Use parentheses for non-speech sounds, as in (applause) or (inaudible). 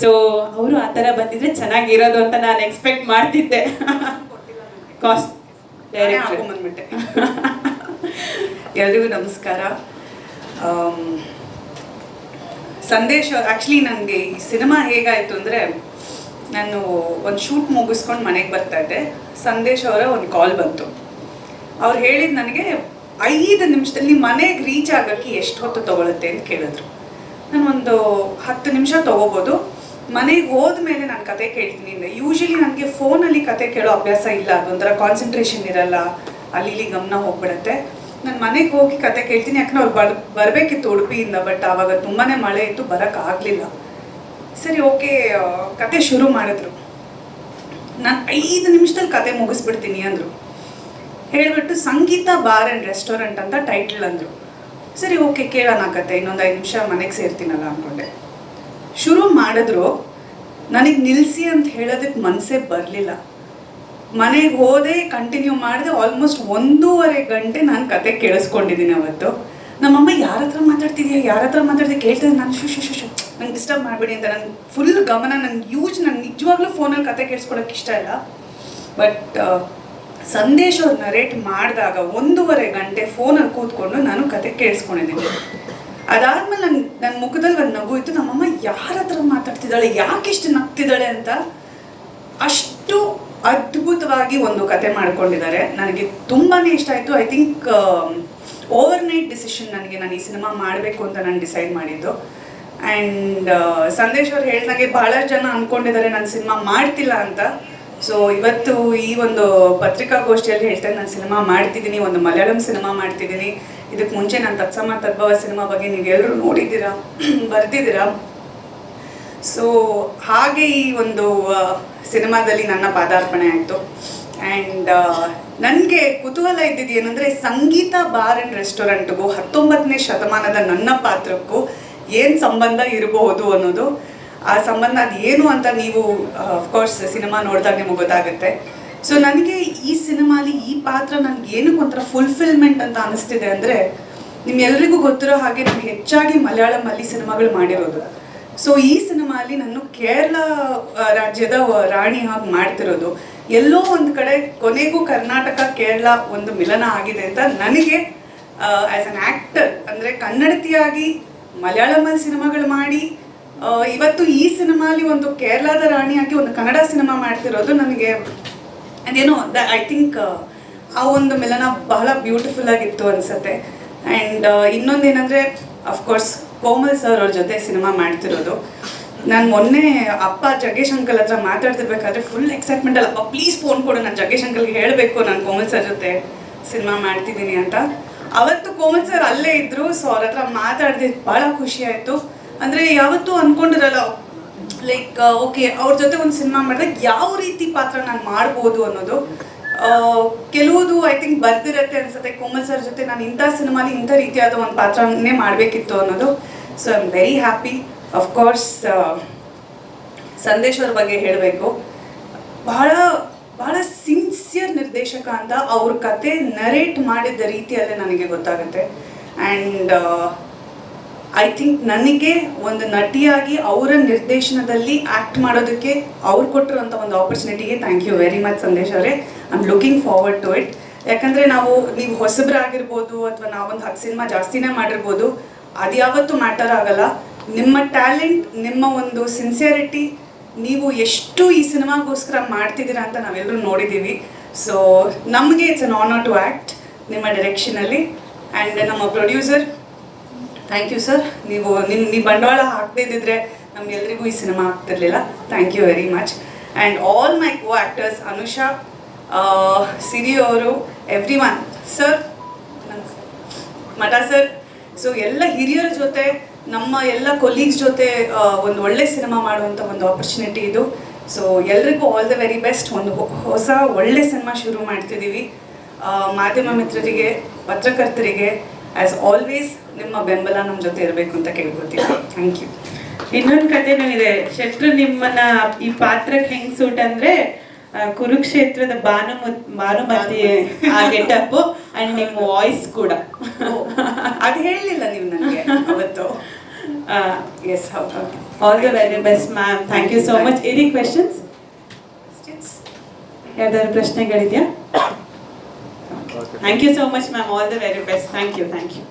So ಅವರು ಆ ಥರ ಬಂದಿದ್ರೆ ಚೆನ್ನಾಗಿರೋದು ಅಂತ ನಾನು ಎಕ್ಸ್ಪೆಕ್ಟ್ ಮಾಡ್ತಿದ್ದೆ. ಕಾಸ್ಟ್ ಬಂದ್ಬಿಟ್ಟೆ. ಎಲ್ರಿಗೂ ನಮಸ್ಕಾರ. ಸಂದೇಶ್ ಸಂದೇಶ್ ಆ್ಯಕ್ಚುಲಿ ನನಗೆ ಈ ಸಿನಿಮಾ ಹೇಗಾಯಿತು ಅಂದರೆ ನಾನು ಒಂದು ಶೂಟ್ ಮುಗಿಸ್ಕೊಂಡು ಮನೆಗೆ ಬರ್ತಾ ಇದ್ದೆ. ಸಂದೇಶ್ ಅವರ ಒಂದು ಕಾಲ್ ಬಂತು. ಅವ್ರು ಹೇಳಿದ ನನಗೆ ಐದು ನಿಮಿಷದಲ್ಲಿ ಮನೆಗೆ ರೀಚ್ ಆಗೋಕ್ಕೆ ಎಷ್ಟು ಹೊತ್ತು ತೊಗೊಳುತ್ತೆ ಅಂತ ಕೇಳಿದ್ರು. ನಾನು ಒಂದು ಹತ್ತು ನಿಮಿಷ ತೊಗೋಬೋದು. ಮನೆಗೆ ಹೋದ್ಮೇಲೆ ನಾನು ಕತೆ ಕೇಳ್ತೀನಿ ಯೂಶಲಿ ನನಗೆ ಫೋನಲ್ಲಿ ಕತೆ ಕೇಳೋ ಅಭ್ಯಾಸ ಇಲ್ಲ. ಅದೊಂಥರ ಕಾನ್ಸಂಟ್ರೇಷನ್ ಇರಲ್ಲ. ಅಲ್ಲಿ ಇಲ್ಲಿ ಗಮನ ಹೋಗ್ಬಿಡತ್ತೆ. ನಾನು ಮನೆಗೆ ಹೋಗಿ ಕತೆ ಕೇಳ್ತೀನಿ. ಯಾಕಂದ್ರೆ ಅವ್ರು ಬರ್, ಬರಬೇಕಿತ್ತು ಉಡುಪಿಯಿಂದ ಬಟ್ ಆವಾಗ ತುಂಬಾ ಮಳೆ ಇತ್ತು ಬರೋಕ್ಕಾಗಲಿಲ್ಲ ಸರಿ ಓಕೆ ಕತೆ ಶುರು ಮಾಡಿದ್ರು. ನಾನು ಐದು ನಿಮಿಷದಲ್ಲಿ ಕತೆ ಮುಗಿಸ್ಬಿಡ್ತೀನಿ ಅಂದರು. ಹೇಳ್ಬಿಟ್ಟು ಸಂಗೀತ ಬಾರ್ ಆ್ಯಂಡ್ ರೆಸ್ಟೋರೆಂಟ್ ಅಂತ ಟೈಟಲ್ ಅಂದರು. ಸರಿ ಓಕೆ ಕೇಳೋಣ ಕತೆ. ಇನ್ನೊಂದು ಐದು ನಿಮಿಷ ಮನೆಗೆ ಸೇರ್ತೀನಲ್ಲ ಅಂದ್ಕೊಂಡೆ ಶುರು ಮಾಡಿದ್ರು, ನನಗೆ ನಿಲ್ಲಿಸಿ ಅಂತ ಹೇಳೋದಕ್ಕೆ ಮನಸ್ಸೇ ಬರಲಿಲ್ಲ. ಮನೆಗೆ ಹೋದೆ ಕಂಟಿನ್ಯೂ ಮಾಡಿದೆ ಆಲ್ಮೋಸ್ಟ್ ಒಂದೂವರೆ ಗಂಟೆ ನಾನು ಕತೆ ಕೇಳಿಸ್ಕೊಂಡಿದ್ದೀನಿ ಅವತ್ತು. ನಮ್ಮಮ್ಮ, ಯಾರ ಹತ್ರ ಮಾತಾಡ್ತಿದ್ಯಾ? ಯಾರ ಹತ್ರ ಮಾತಾಡ್ತೀವಿ ಕೇಳ್ತಿದ್ದೆ, ನಾನು ಶು ಶು ಶು ನಂಗೆ ಡಿಸ್ಟರ್ಬ್ ಮಾಡಬೇಡಿ ಅಂತ. ನನ್ನ ಫುಲ್ ಗಮನ ನನ್ಗೆ ಯೂಜ್ ನಾನು ನಿಜವಾಗ್ಲೂ ಫೋನಲ್ಲಿ ಕತೆ ಕೇಳಿಸ್ಕೊಳಕ್ಕೆ ಇಷ್ಟ ಇಲ್ಲ. ಬಟ್ ಸಂದೇಶ ನರೇಟ್ ಮಾಡಿದಾಗ ಒಂದೂವರೆ ಗಂಟೆ ಫೋನಲ್ಲಿ ಕೂತ್ಕೊಂಡು ನಾನು ಕತೆ ಕೇಳಿಸ್ಕೊಂಡಿದ್ದೀನಿ. ಅದಾದ್ಮೇಲೆ ನನ್ ನನ್ನ ಮುಖದಲ್ಲಿ ಒಂದು ನಗು ಇತ್ತು. ನಮ್ಮಮ್ಮ ಯಾರ ಹತ್ರ ಮಾತಾಡ್ತಿದ್ದಾಳೆ, ಯಾಕೆ ಇಷ್ಟು ನಗ್ತಿದ್ದಾಳೆ ಅಂತ ಅಷ್ಟು ಅದ್ಭುತವಾಗಿ ಒಂದು ಕತೆ ಮಾಡ್ಕೊಂಡಿದ್ದಾರೆ. ನನಗೆ ತುಂಬಾನೇ ಇಷ್ಟ ಆಯಿತು. I think overnight decision ನನಗೆ ನಾನು ಈ ಸಿನಿಮಾ ಮಾಡಬೇಕು ಅಂತ ನಾನು ಡಿಸೈಡ್ ಮಾಡಿದ್ದು. ಆ್ಯಂಡ್ ಸಂದೇಶ್ ಅವ್ರು ಹೇಳ್ದಂಗೆ ಬಹಳಷ್ಟು ಜನ ಅಂದ್ಕೊಂಡಿದ್ದಾರೆ ನಾನು ಸಿನಿಮಾ ಮಾಡ್ತಿಲ್ಲ ಅಂತ. ಸೊ ಇವತ್ತು ಈ ಒಂದು ಪತ್ರಿಕಾಗೋಷ್ಠಿಯಲ್ಲಿ ಹೇಳ್ತೇನೆ ನಾನು ಸಿನಿಮಾ ಮಾಡ್ತಿದ್ದೀನಿ, ಒಂದು ಮಲಯಾಳಂ ಸಿನಿಮಾ ಮಾಡ್ತಿದ್ದೀನಿ. ಇದಕ್ಕೆ ಮುಂಚೆ ನಾನು ತತ್ಸಮ ತದ್ಭವ ಸಿನಿಮಾ ಬಗ್ಗೆ ನೀವೆಲ್ಲರೂ ನೋಡಿದ್ದೀರಾ? (clears throat) ಬರ್ದಿದ್ದೀರಾ? ಸೊ ಹಾಗೆ ಈ ಒಂದು ಸಿನಿಮಾದಲ್ಲಿ ನನ್ನ ಪಾದಾರ್ಪಣೆ ಆಯಿತು. ಆ್ಯಂಡ್ ನನಗೆ ಕುತೂಹಲ ಇದ್ದಿದ್ದು ಏನಂದರೆ ಸಂಗೀತ ಬಾರ್ ಆ್ಯಂಡ್ ರೆಸ್ಟೋರೆಂಟ್ಗೂ ಹತ್ತೊಂಬತ್ತನೇ ಶತಮಾನದ ನನ್ನ ಪಾತ್ರಕ್ಕೂ ಏನು ಸಂಬಂಧ ಇರಬಹುದು ಅನ್ನೋದು, ಆ ಸಂಬಂಧ ಅದು ಏನು ಅಂತ ನೀವು ಅಫ್ಕೋರ್ಸ್ ಸಿನಿಮಾ ನೋಡಿದಾಗ ನಿಮಗೆ ಗೊತ್ತಾಗುತ್ತೆ. ಸೊ ನನಗೆ ಈ ಸಿನಿಮಾಲಿ ಈ ಪಾತ್ರ ನನಗೆ ಏನಕ್ಕೆ ಒಂಥರ ಫುಲ್ಫಿಲ್ಮೆಂಟ್ ಅಂತ ಅನಿಸ್ತಿದೆ ಅಂದರೆ ನಿಮ್ಮೆಲ್ಲರಿಗೂ ಗೊತ್ತಿರೋ ಹಾಗೆ ನಾನು ಹೆಚ್ಚಾಗಿ ಮಲಯಾಳಮಲ್ಲಿ ಸಿನಿಮಾಗಳು ಮಾಡಿರೋದು. ಸೊ ಈ ಸಿನಿಮಾಲಿ ನಾನು ಕೇರಳ ರಾಜ್ಯದ ರಾಣಿ ಹಾಗೆ ಮಾಡ್ತಿರೋದು. ಎಲ್ಲೋ ಒಂದು ಕಡೆ ಕೊನೆಗೂ ಕರ್ನಾಟಕ, ಕೇರಳ ಒಂದು ಮಿಲನ ಆಗಿದೆ ಅಂತ ನನಗೆ ಆ್ಯಸ್ ಅನ್ ಆ್ಯಕ್ಟರ್ ಅಂದರೆ ಕನ್ನಡತಿಯಾಗಿ ಮಲಯಾಳಮಲ್ಲಿ ಸಿನಿಮಾಗಳು ಮಾಡಿ ಇವತ್ತು ಈ ಸಿನಿಮಾಲಿ ಒಂದು ಕೇರಳದ ರಾಣಿಯಾಗಿ ಒಂದು ಕನ್ನಡ ಸಿನಿಮಾ ಮಾಡ್ತಿರೋದು ನನಗೆ ಅದೇನೋ ದ ಐ ಥಿಂಕ್ ಆ ಒಂದು ಮಿಲನ ಬಹಳ ಬ್ಯೂಟಿಫುಲ್ ಆಗಿತ್ತು ಅನ್ಸುತ್ತೆ. ಆ್ಯಂಡ್ ಏನಂದರೆ ಅಫ್ಕೋರ್ಸ್ ಕೋಮಲ್ ಸರ್ ಅವ್ರ ಜೊತೆ ಸಿನಿಮಾ ಮಾಡ್ತಿರೋದು. ನಾನು ಮೊನ್ನೆ ಅಪ್ಪ ಜಗ್ಗೇಶ್ ಅಂಕಲ್ ಹತ್ರ ಮಾತಾಡ್ತಿರ್ಬೇಕಾದ್ರೆ ಫುಲ್ ಎಕ್ಸೈಟ್ಮೆಂಟ್ ಅಲ್ಲ, ಅಪ್ಪ ಪ್ಲೀಸ್ ಫೋನ್ ಕೊಡು, ನಾನು ಜಗ್ಗೇಶ್ ಅಂಕಲ್ಗೆ ಹೇಳಬೇಕು, ನಾನು ಕೋಮಲ್ ಸರ್ ಜೊತೆ ಸಿನಿಮಾ ಮಾಡ್ತಿದ್ದೀನಿ ಅಂತ. ಅವತ್ತು ಕೋಮಲ್ ಸರ್ ಅಲ್ಲೇ ಇದ್ರು ಸೊ ಅವ್ರ ಹತ್ರ ಮಾತಾಡ್ದಿದ್ದು ಭಾಳ ಖುಷಿ ಆಯಿತು. ಅಂದರೆ ಯಾವತ್ತೂ ಅಂದ್ಕೊಂಡಿರಲ್ಲ ಲೈಕ್ ಓಕೆ ಅವ್ರ ಜೊತೆ ಒಂದು ಸಿನಿಮಾ ಮಾಡಿದಾಗ ಯಾವ ರೀತಿ ಪಾತ್ರ ನಾನು ಮಾಡ್ಬೋದು ಅನ್ನೋದು ಕೆಲವುದು ಐ ಥಿಂಕ್ ಬರ್ತಿರತ್ತೆ ಅನ್ಸುತ್ತೆ. ಕೋಮಲ್ ಸರ್ ಜೊತೆ ನಾನು ಇಂಥ ಸಿನಿಮಾಲಿ ಇಂಥ ರೀತಿಯಾದ ಒಂದು ಪಾತ್ರನೇ ಮಾಡಬೇಕಿತ್ತು ಅನ್ನೋದು. So I am very happy of course Sandesh ಅವ್ರ ಬಗ್ಗೆ ಹೇಳಬೇಕು. ಬಹಳ ಬಹಳ ಸಿನ್ಸಿಯರ್ ನಿರ್ದೇಶಕ ಅಂತ ಅವ್ರ ಕತೆ ನರೇಟ್ ಮಾಡಿದ ರೀತಿಯಲ್ಲೇ ನನಗೆ ಗೊತ್ತಾಗುತ್ತೆ. ಆ್ಯಂಡ್ ಐ ಥಿಂಕ್ ನನಗೆ ಒಂದು ನಟಿಯಾಗಿ ಅವರ ನಿರ್ದೇಶನದಲ್ಲಿ ಆ್ಯಕ್ಟ್ ಮಾಡೋದಕ್ಕೆ ಅವ್ರು ಕೊಟ್ಟಿರುವಂಥ ಒಂದು ಆಪರ್ಚುನಿಟಿಗೆ thank you very much Sandesh ಅವರೇ. I am looking forward to it ಯಾಕಂದರೆ ನಾವು, ನೀವು ಹೊಸಬ್ರಾಗಿರ್ಬೋದು ಅಥವಾ ನಾವೊಂದು ಹತ್ತು ಸಿನಿಮಾ ಜಾಸ್ತಿನೇ ಮಾಡಿರ್ಬೋದು, ಅದು ಯಾವತ್ತೂ ಮ್ಯಾಟರ್ ಆಗಲ್ಲ. ನಿಮ್ಮ ಟ್ಯಾಲೆಂಟ್ ನಿಮ್ಮ ಒಂದು ಸಿನ್ಸಿಯರಿಟಿ ನೀವು ಎಷ್ಟು ಈ ಸಿನಿಮಾಗೋಸ್ಕರ ಮಾಡ್ತಿದ್ದೀರಾ ಅಂತ ನಾವೆಲ್ಲರೂ ನೋಡಿದ್ದೀವಿ ಸೊ ನಮಗೆ it's an honour to act ನಿಮ್ಮ ಡೈರೆಕ್ಷನಲ್ಲಿ ಆ್ಯಂಡ್ ನಮ್ಮ ಪ್ರೊಡ್ಯೂಸರ್ ಥ್ಯಾಂಕ್ ಯು ಸರ್ ನೀವು ನಿಮ್ಮ ನೀವು ಬಂಡವಾಳ ಹಾಕದೇ ಇದ್ದಿದ್ರೆ ನಮ್ಗೆಲ್ರಿಗೂ ಈ ಸಿನಿಮಾ ಆಗ್ತಿರ್ಲಿಲ್ಲ. Thank you very much and all my co actors Anusha Siri ಅವರು everyone sir Mata sir so ಎಲ್ಲ ಹಿರಿಯರ ಜೊತೆ, ನಮ್ಮ ಎಲ್ಲ ಕೊಲೀಗ್ಸ್ ಜೊತೆ ಒಂದು ಒಳ್ಳೆ ಸಿನಿಮಾ ಮಾಡುವಂಥ ಒಂದು ಆಪರ್ಚುನಿಟಿ ಇದು. ಸೊ ಎಲ್ರಿಗೂ ಆಲ್ ದ ವೆರಿ ಬೆಸ್ಟ್ ಒಂದು ಹೊಸ ಒಳ್ಳೆ ಸಿನಿಮಾ ಶುರು ಮಾಡ್ತಿದ್ದೀವಿ. ಮಾಧ್ಯಮ ಮಿತ್ರರಿಗೆ, ಪತ್ರಕರ್ತರಿಗೆ ಆ್ಯಸ್ ಆಲ್ವೇಸ್ ನಿಮ್ಮ ಬೆಂಬಲ ನಮ್ಮ ಜೊತೆ ಇರಬೇಕು ಅಂತ ಕೇಳ್ಕೊತೀನಿ ಥ್ಯಾಂಕ್ ಯು ಇನ್ನೊಂದು ಕಥೆನೂ ಇದೆ. ಶೆಟ್ರು ನಿಮ್ಮನ್ನ ಈ ಪಾತ್ರಕ್ಕೆ ಹೆಂಗ್ ಸೂಟ್ ಅಂದ್ರೆ ಕುರುಕ್ಷೇತ್ರದ ಭಾನುಮತ್ ಭಾನುಮತಿ ಆ ಗೆಟಪ್ ಅಂಡ್ ನಿಮ್ಮ ವಾಯ್ಸ್ ಕೂಡ. ಅದು ಹೇಳಲಿಲ್ಲ ನೀವು ನನಗೆ ಅವತ್ತು. ಎಸ್ ಹೌದು. All the very best ma'am thank you so much any questions ಯಾವ್ದಾದ್ರು ಪ್ರಶ್ನೆಗಳಿದೆಯಾ? Thank you so much, ma'am. All the very best. Thank you. Thank you.